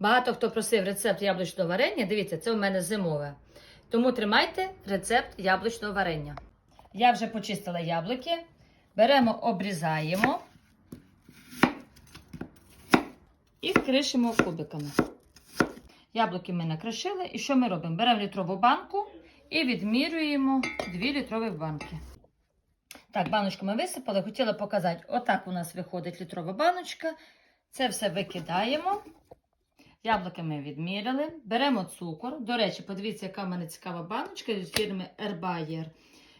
Багато хто просив рецепт яблучного варення. Дивіться, це у мене зимове. Тому тримайте рецепт яблучного варення. Я вже почистила яблуки. Беремо, обрізаємо і кришимо кубиками. Яблуки ми накришили. І що ми робимо? Беремо літрову банку і відмірюємо 2 літрові банки. Так, баночку ми висипали. Хотіла показати, отак у нас виходить літрова баночка. Це все викидаємо. Яблуки ми відміряли. Беремо цукор. До речі, подивіться, яка в мене цікава баночка від фірми Erbayer.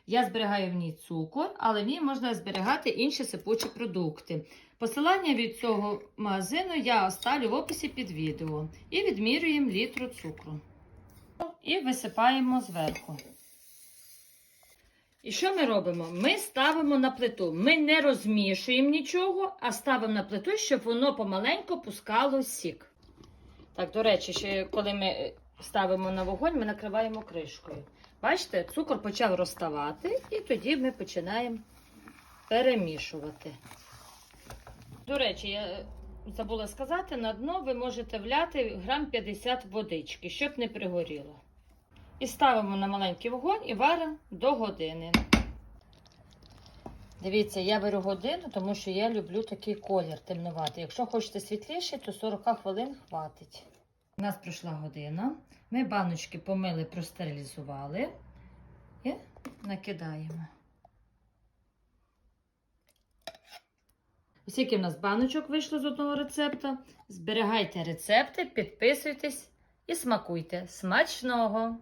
Я зберігаю в ній цукор, але в ній можна зберігати інші сипучі продукти. Посилання від цього магазину я оставлю в описі під відео. І відмірюємо літру цукру. І висипаємо зверху. І що ми робимо? Ми ставимо на плиту. Ми не розмішуємо нічого, а ставимо на плиту, щоб воно помаленьку пускало сік. Так, до речі, ще коли ми ставимо на вогонь, ми накриваємо кришкою. Бачите, цукор почав розставати, і тоді ми починаємо перемішувати. До речі, я забула сказати, на дно ви можете вляти грам 50 водички, щоб не пригоріло. І ставимо на маленький вогонь і варимо до години. Дивіться, я беру годину, тому що я люблю такий колір темнуватий. Якщо хочете світліший, то 40 хвилин хватить. У нас пройшла година. Ми баночки помили, простерилізували і накидаємо. Скільки в нас баночок вийшло з одного рецепта. Зберігайте рецепти, підписуйтесь і смакуйте. Смачного!